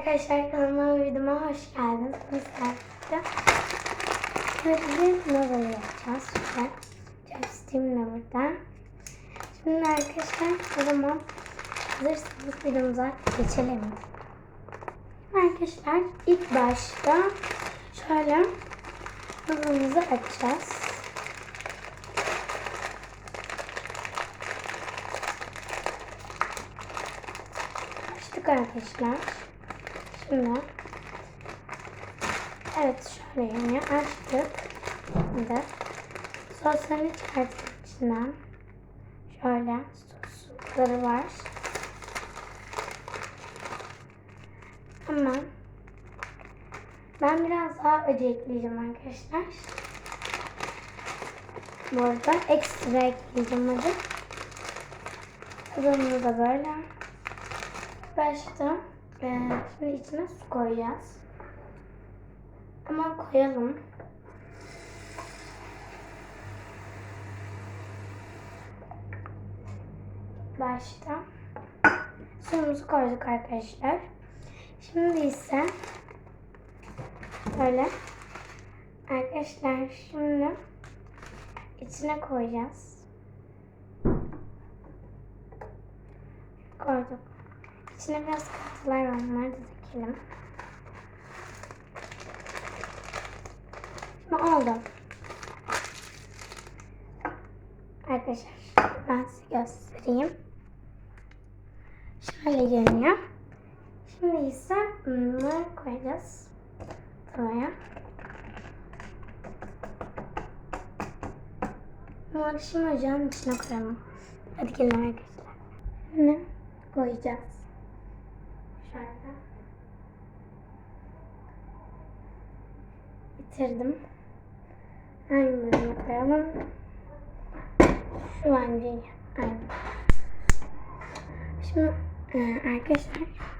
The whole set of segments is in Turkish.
Arkadaşlar kanalıma videoma hoş geldiniz. Birlikte Şimdi novel yapacağız. Şöyle de buradan. Şimdi arkadaşlar o zaman hazırsanız videomuza geçelim. Arkadaşlar ilk başta şöyle novel'ımızı açacağız. Açtık arkadaşlar. Şimdi evet şöyle yani açtık. Şimdi soslarını çıkarttık içinden. Şöyle sosları var. Ama ben biraz daha acı ekleyeceğim arkadaşlar. Bu arada ekstra ekleyeceğim acı. Tadımız da böyle. Başta e, şimdi içine su koyacağız. Ama koyalım. Başta suyumuzu koyduk arkadaşlar. Şimdi ise böyle arkadaşlar şimdi içine koyacağız. Koyduk. İçine biraz katılar var. Onları da dökelim. Şimdi oldu. Arkadaşlar ben size göstereyim. Şöyle görünüyor. Şimdi ise bunları koyacağız. Tavaya. Bunları şimdi ocağın içine koyalım. Hadi gelin arkadaşlar. Şimdi koyacağız. Şöyle. Bitirdim. Hangi bölümü koyalım? Şu bence iyi. Aynen. Şimdi e, arkadaşlar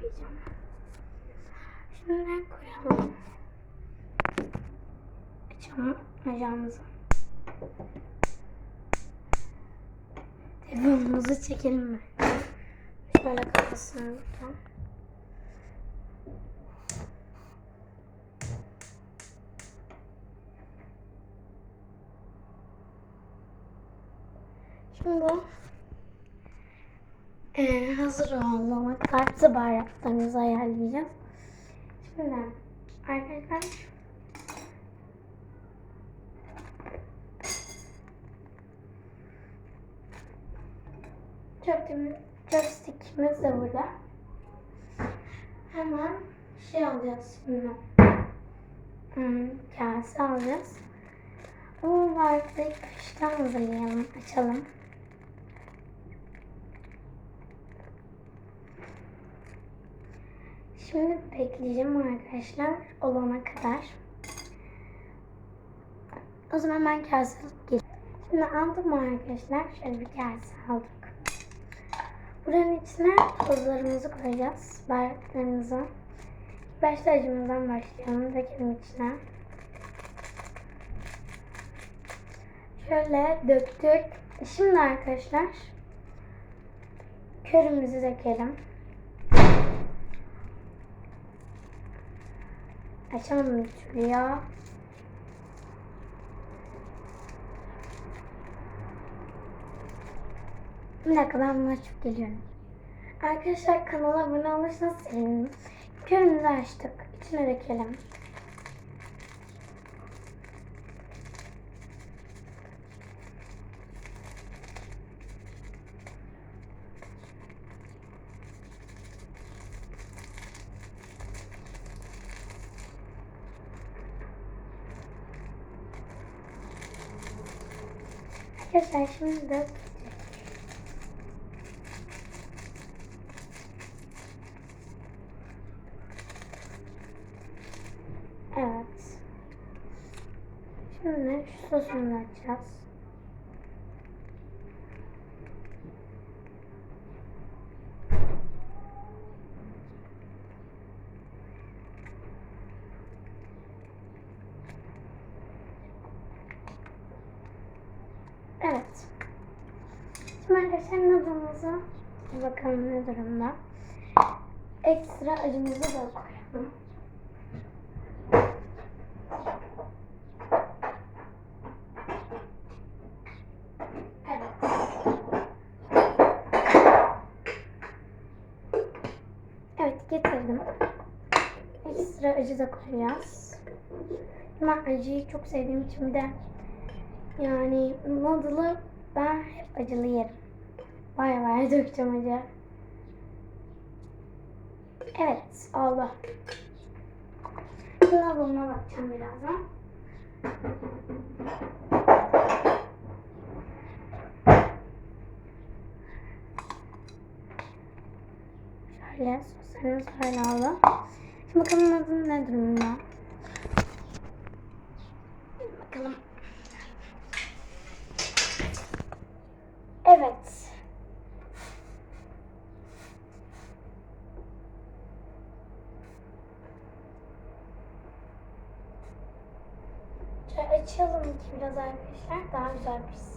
koyacağım. Şunları koyalım. Açalım ocağımızı. Telefonumuzu çekelim mi? Şöyle kafasını buradan. Şimdi e, hazır olmama kartı bayraklarımızı ayarlayacağız. Şimdi arkadaşlar Chopstick'imiz chopstick'imiz de burada. Hemen şey alacağız şimdi. Hmm, kase alacağız. Bu vardı kıştan hazırlayalım, açalım. Şimdi bekleyeceğim arkadaşlar olana kadar. O zaman ben kase alıp. Şimdi aldım arkadaşlar? Şöyle bir kase aldık. Buranın içine tozlarımızı koyacağız. Baharatlarımızı. Başta acımızdan başlayalım. Dökelim içine. Şöyle döktük. Şimdi arkadaşlar körümüzü dökelim. Türlü ya. Bir dakika ben bunu açıp geliyorum. Arkadaşlar kanala abone olursanız sevinirim. Körümüzü açtık. İçine dökelim. Arkadaşlar şimdi de Evet. Şimdi şu sosunu açacağız. Evet. Şimdi arkadaşlar noodle'ımıza bakalım ne durumda. Eksi sıra acımızı da koyalım. Evet. Evet getirdim. Ekstra acı da koyacağız. Ben acıyı çok sevdiğim için de yani noodle'ı ben hep acılı yerim. Baya dökeceğim acı. Evet oldu. Noodle'ıma bakacağım birazdan. Şöyle soslarımız böyle oldu. Şimdi bakalım adı ne durumda. Bakalım. Evet. Açalım ki biraz arkadaşlar daha güzel pişsin.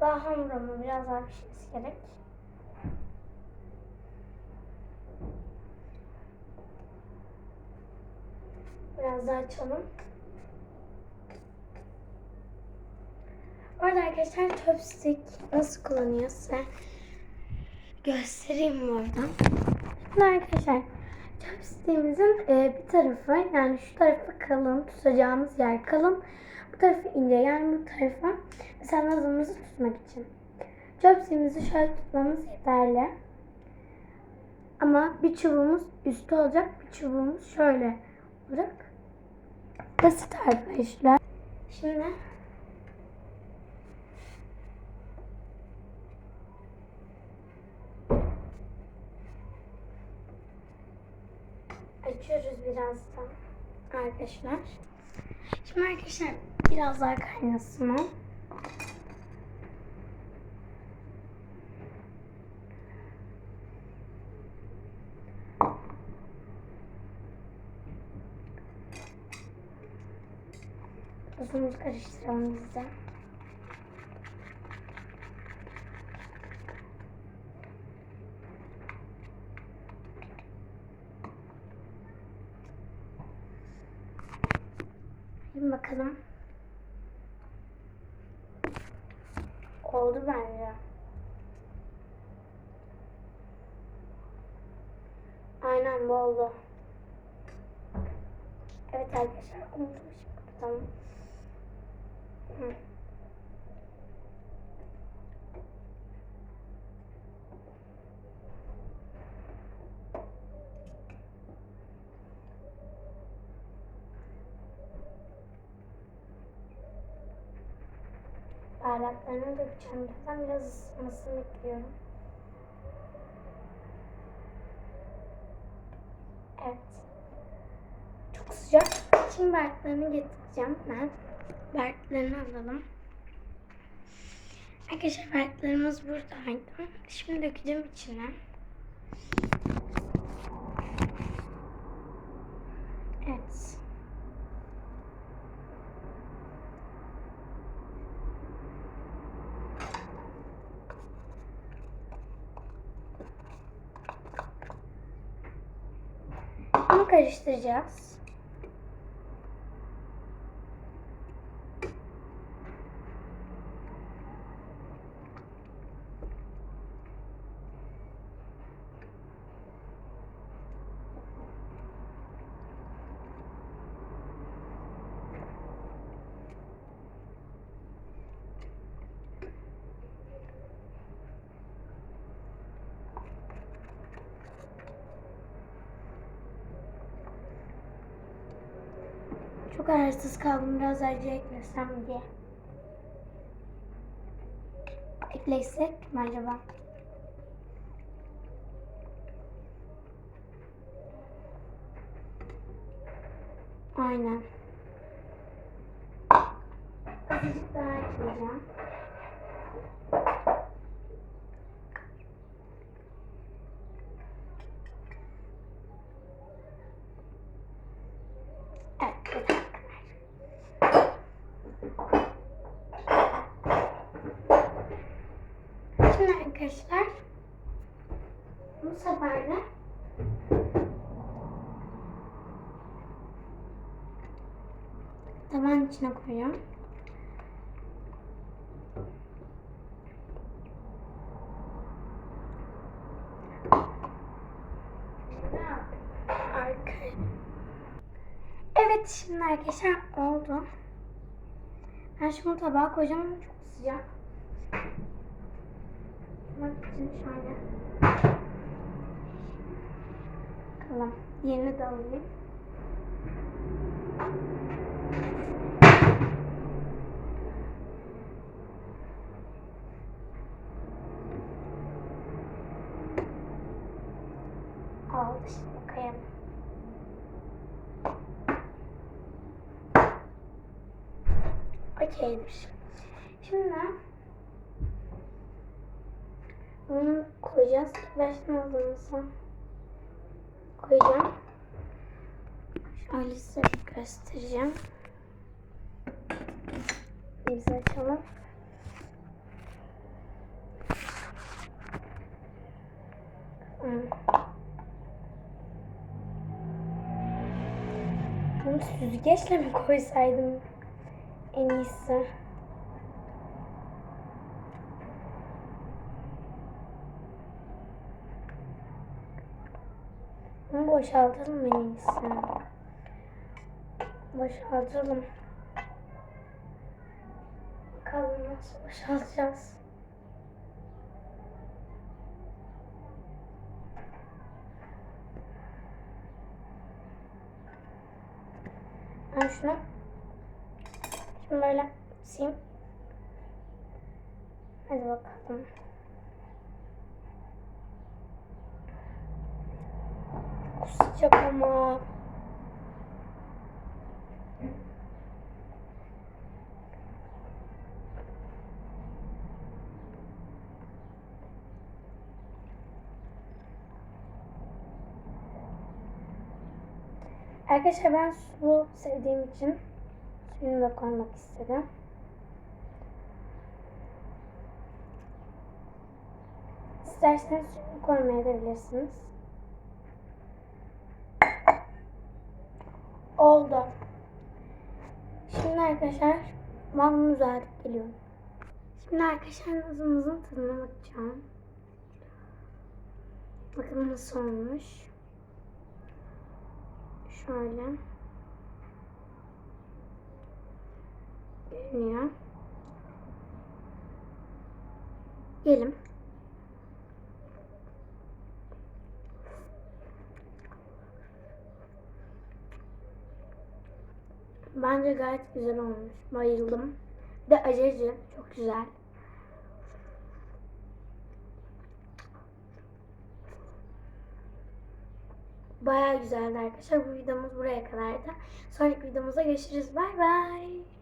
Daha hamur ama biraz daha pişmesi gerek. Biraz daha açalım. Orada arkadaşlar chopstick nasıl kullanıyor size göstereyim oradan. Şimdi arkadaşlar chopstick'imizin e, bir tarafı yani şu tarafı kalın tutacağımız yer kalın. Bu tarafı ince yani bu tarafa mesela nazımızı tutmak için. Chopstick'imizi şöyle tutmamız yeterli. Ama bir çubuğumuz üstü olacak bir çubuğumuz şöyle olacak. Basit arkadaşlar. Şimdi birazdan arkadaşlar. Şimdi arkadaşlar biraz daha kaynasın o. Tuzumuzu karıştıralım biz bakalım. Oldu bence. Aynen bu oldu. Evet arkadaşlar unutmuşum. Tamam. Baharatlarını dökeceğim birazdan. Biraz ısınmasını bekliyorum. Evet. Çok sıcak. Şimdi baharatlarını getireceğim ben. Baharatlarını alalım. Arkadaşlar baharatlarımız buradaydı. Şimdi dökeceğim içine. Evet. Bunu karıştıracağız. Çok kararsız kaldım biraz acı eklesem diye. Eklesek mi acaba? Aynen. Azıcık daha ekleyeceğim. Evet, bu da kadar. Şimdi arkadaşlar bu sefer de tavan içine koyuyorum. Evet şimdi arkadaşlar oldu. Ben şimdi tabağa koyacağım çok sıcak. Bak için şöyle. Bakalım. Yerini de alayım. Aldı şimdi. Okeydir. Şimdi bunu koyacağız. Baştan aldığımızı koyacağım. Şöyle size göstereceğim. Biz açalım. Bunu süzgeçle mi koysaydım en iyisi? Bunu boşaltalım en iyisi. Boşaltalım. Bakalım nasıl boşaltacağız. Ben şunu şimdi böyle sileyim. Hadi bakalım. Ama. Arkadaşlar ben sulu sevdiğim için suyunu da koymak istedim. İsterseniz suyunu koymayabilirsiniz. Oldu. Şimdi arkadaşlar bunu düzeltip geliyorum. Şimdi arkadaşlar nazımızın tadına bakacağım. Bakın nasıl olmuş. Şöyle. Görünüyor. Yiyelim. Bence gayet güzel olmuş. Bayıldım. De acıcı. Çok güzel. Bayağı güzeldi arkadaşlar. Bu videomuz buraya kadardı. Sonraki videomuzda görüşürüz. Bay bay.